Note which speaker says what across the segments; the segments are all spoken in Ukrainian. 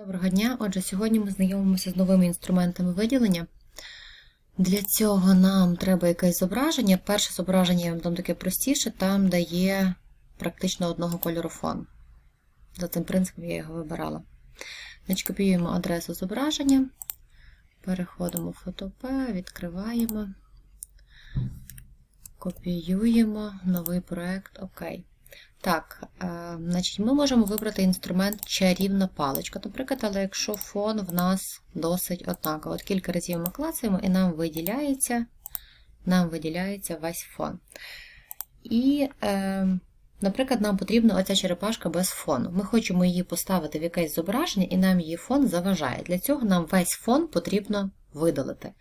Speaker 1: Доброго дня! Отже, сьогодні ми знайомимося з новими інструментами виділення. Для цього нам треба якесь зображення. Перше зображення я вам дам таке простіше, там де є практично одного кольору фон. За цим принципом я його вибирала. Значить, копіюємо адресу зображення, переходимо в фотопе, відкриваємо, копіюємо новий проект ОК. Так, е, значить, ми можемо вибрати інструмент чарівна паличка, наприклад, але якщо фон в нас досить однаковий. От кілька разів ми клацаємо і нам виділяється, нам виділяється весь фон. І, е, наприклад, нам потрібна оця черепашка без фону. Ми хочемо її поставити в якесь зображення, і нам її фон заважає. Для цього нам весь фон потрібно видалити.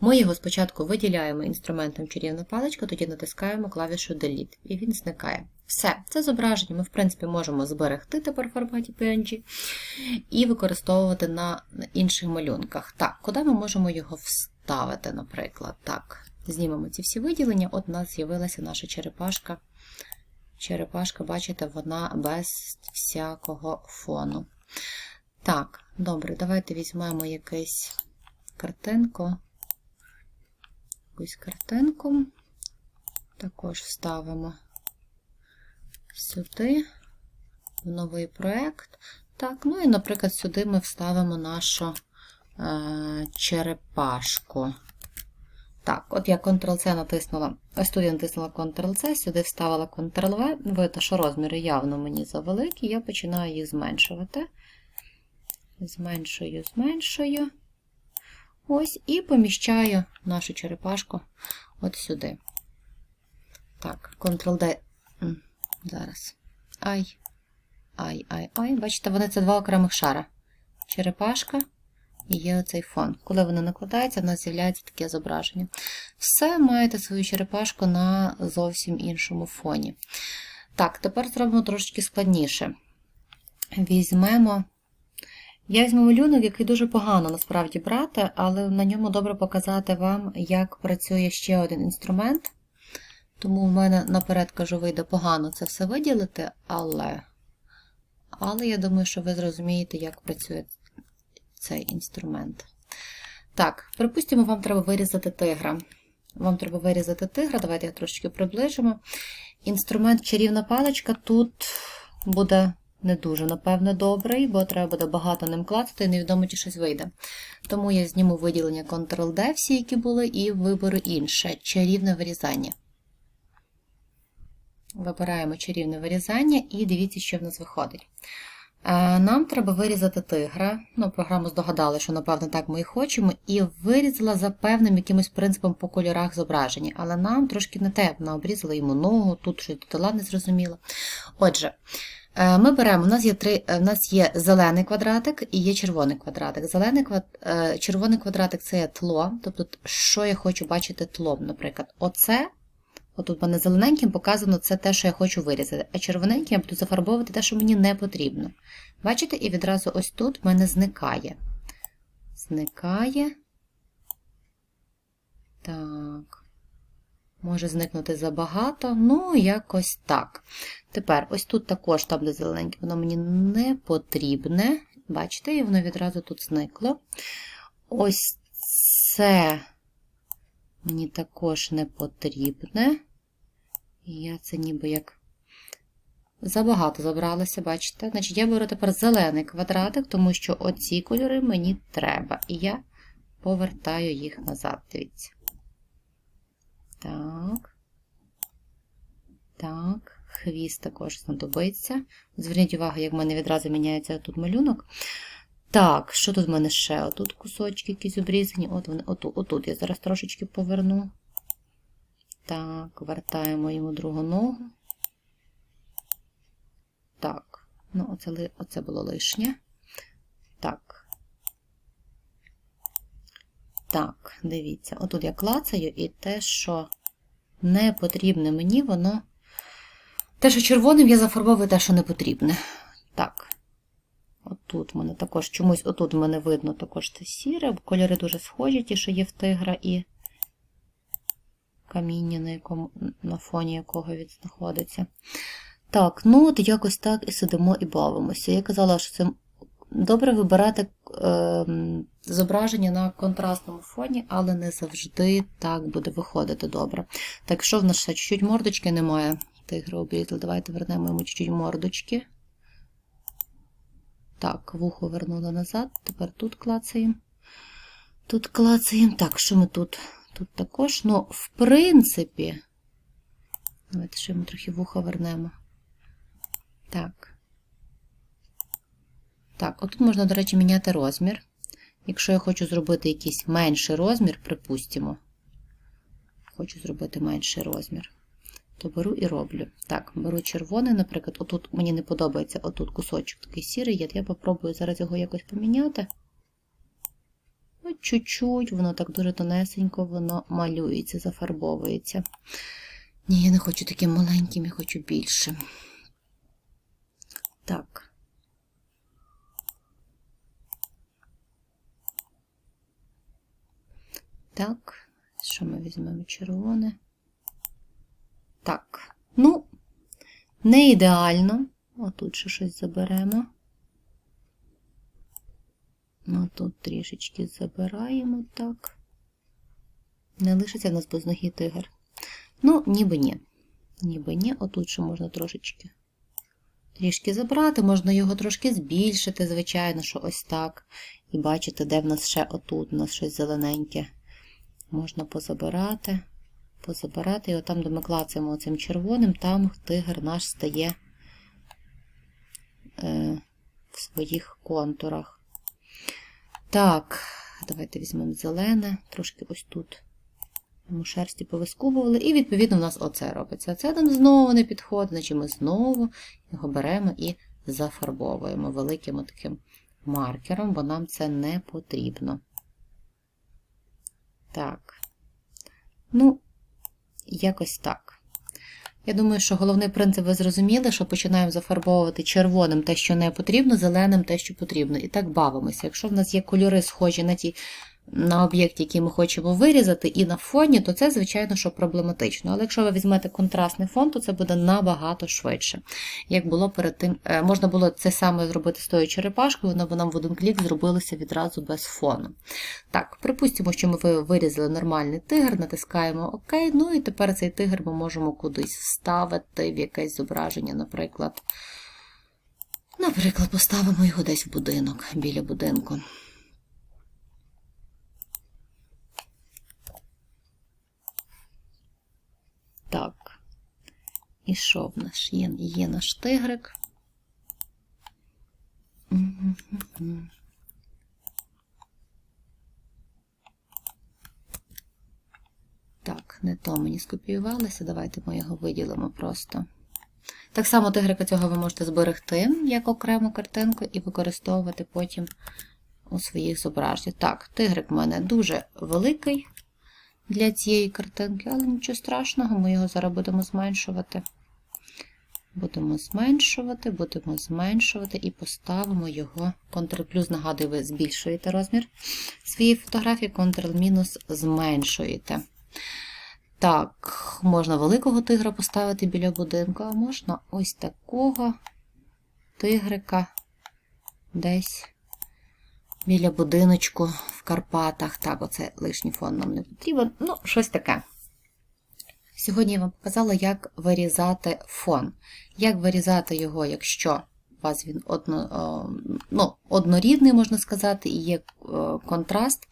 Speaker 1: Ми його спочатку виділяємо інструментом чарівна паличка, тоді натискаємо клавішу Delete, і він зникає. Все, це зображення ми, в принципі, можемо зберегти тепер в форматі PNG і використовувати на інших малюнках. Так, куди ми можемо його вставити, наприклад? Так, знімемо ці всі виділення. От у нас з'явилася наша черепашка. Черепашка, бачите, вона без всякого фону. Так, добре, давайте візьмемо якусь картинку. Якусь картинку. Також вставимо сюди, в новий проєкт. Так, ну і, наприклад, сюди ми вставимо нашу е, черепашку. Так, от я Ctrl-C натиснула, ось тут я натиснула Ctrl-C, сюди вставила Ctrl-V. Видно, що розміри явно мені завеликі, я починаю їх зменшувати. Зменшую, зменшую. Ось, і поміщаю нашу черепашку от сюди. Так, Ctrl-D. Зараз. Ай. Ай, ай, ай. Бачите, вони це два окремих шара. Черепашка і є оцей фон. Коли вони накладаються, в нас з'являється таке зображення. Все, маєте свою черепашку на зовсім іншому фоні. Так, тепер зробимо трошечки складніше. Візьмемо. Я візьму малюнок, який дуже погано насправді брати, але на ньому добре показати вам, як працює ще один інструмент. Тому в мене наперед кажу, вийде погано це все виділити, але але я думаю, що ви зрозумієте, як працює цей інструмент. Так, припустимо, вам треба вирізати тигра. Вам треба вирізати тигра, давайте я трошечки приближимо. Інструмент чарівна паличка тут буде не дуже, напевне, добрий, бо треба буде багато ним клацати, і невідомо, чи щось вийде. Тому я зніму виділення Ctrl-D, всі, які були, і виберу інше чарівне вирізання. Вибираємо чарівне вирізання і дивіться, що в нас виходить. Нам треба вирізати тигра. Ну, Програму здогадали, що, напевно, так ми і хочемо, і вирізала за певним якимось принципом по кольорах зображення. Але нам трошки не те, вона обрізала йому ногу, тут щось додала, не зрозуміло. Отже, ми беремо, у нас є три, у нас є зелений квадратик і є червоний квадратик. Зелений. Червоний квадратик це є тло, тобто, що я хочу бачити тлом, наприклад, оце. Отут мене зелененьким показано це те, що я хочу вирізати, а червоненьким я буду зафарбовувати те, що мені не потрібно. Бачите, і відразу ось тут в мене зникає. Зникає. Так. Може зникнути забагато, ну, якось так. Тепер, ось тут також там, де зелененьке, воно мені не потрібне. Бачите, і воно відразу тут зникло. Ось це мені також не потрібне. І я це ніби як забагато забралася, бачите? Значить, я беру тепер зелений квадратик, тому що оці кольори мені треба. І я повертаю їх назад, дивіться. Так. Так, хвіст також знадобиться. Зверніть увагу, як в мене відразу міняється тут малюнок. Так, що тут в мене ще? Отут кусочки якісь обрізані. От вони, отут, отут я зараз трошечки поверну. Так, вертаємо йому другу ногу. Так, ну, оце, оце було лишнє. Так. Так, дивіться, отут я клацаю, і те, що не потрібне мені, воно. Те, що червоним, я зафарбовую те, що не потрібне. Так. Отут в мене також чомусь, отут в мене видно також це сіре, бо кольори дуже схожі, ті, що є в тигра, і каміння, на якому, на фоні якого він знаходиться. Так, ну от якось так і сидимо і бавимося. Я казала, що це добре вибирати е, зображення на контрастному фоні, але не завжди так буде виходити добре. Так, що в нас ще чуть-чуть мордочки немає. Тигра обрізали. Давайте вернемо йому чуть-чуть мордочки. Так, вухо вернули назад. Тепер тут клацаємо. Тут клацаємо. Так, що ми тут? Тут також, ну, в принципі, давайте ще ми трохи вухо вернемо. Так. Так, отут можна, до речі, міняти розмір. Якщо я хочу зробити якийсь менший розмір, припустимо, хочу зробити менший розмір, то беру і роблю. Так, беру червоний, наприклад, отут мені не подобається отут кусочок такий сірий, я попробую зараз його якось поміняти. Ось чуть-чуть, воно так дуже тонесенько, воно малюється, зафарбовується. Ні, я не хочу таким маленьким, я хочу більшим. Так. Так, що ми візьмемо червоне? Так, ну, не ідеально. Отут ще щось заберемо. Ну, тут трішечки забираємо так. Не лишиться в нас без ноги тигр. Ну, ніби ні. Ніби ні. Отут ще можна трошечки трішки забрати, можна його трошки збільшити, звичайно, що ось так. І бачите, де в нас ще отут, у нас щось зелененьке. Можна позабирати, позабирати. І отам, де ми клацаємо цим червоним, там тигр наш стає е, в своїх контурах. Так, давайте візьмемо зелене, трошки ось тут. Йому шерсті повискубували, і, відповідно, у нас оце робиться. Це нам знову не підходить, значить ми знову його беремо і зафарбовуємо великим таким маркером, бо нам це не потрібно. Так, ну, якось так. Я думаю, що головний принцип ви зрозуміли, що починаємо зафарбовувати червоним те, що не потрібно, зеленим те, що потрібно. І так бавимося. Якщо в нас є кольори схожі на ті на об'єкт, який ми хочемо вирізати, і на фоні, то це, звичайно, що проблематично. Але якщо ви візьмете контрастний фон, то це буде набагато швидше. Як було перед тим, е, можна було це саме зробити з тою черепашкою, воно нам в один клік зробилося відразу без фону. Так, припустимо, що ми вирізали нормальний тигр, натискаємо ОК, ну і тепер цей тигр ми можемо кудись вставити в якесь зображення, наприклад. Наприклад, поставимо його десь в будинок біля будинку. Так, і що в нас є? Є наш тигрик. Так, не то мені скопіювалося, давайте ми його виділимо просто. Так само тигрика цього ви можете зберегти як окрему картинку і використовувати потім у своїх зображеннях. Так, тигрик в мене дуже великий для цієї картинки, але нічого страшного, ми його зараз будемо зменшувати. Будемо зменшувати, будемо зменшувати і поставимо його Ctrl-плюс, нагадую, ви збільшуєте розмір своєї фотографії, Ctrl- зменшуєте. Так, можна великого тигра поставити біля будинку, а можна ось такого тигрика десь біля будиночку в Карпатах. Так, оце лишній фон нам не потрібен. Ну, щось таке. Сьогодні я вам показала, як вирізати фон. Як вирізати його, якщо вас він одно, ну, однорідний, можна сказати, і є контраст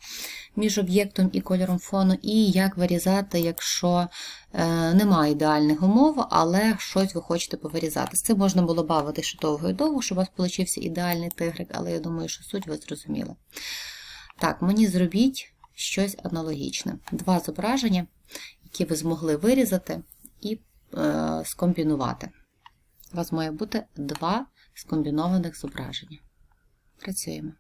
Speaker 1: між об'єктом і кольором фону, і як вирізати, якщо е, немає ідеальних умов, але щось ви хочете повирізати. З цим можна було бавити ще довго і довго, щоб у вас получився ідеальний тигрик, але я думаю, що суть ви зрозуміли. Так, мені зробіть щось аналогічне. Два зображення, які ви змогли вирізати і е, скомбінувати. У вас має бути два скомбінованих зображення. Працюємо.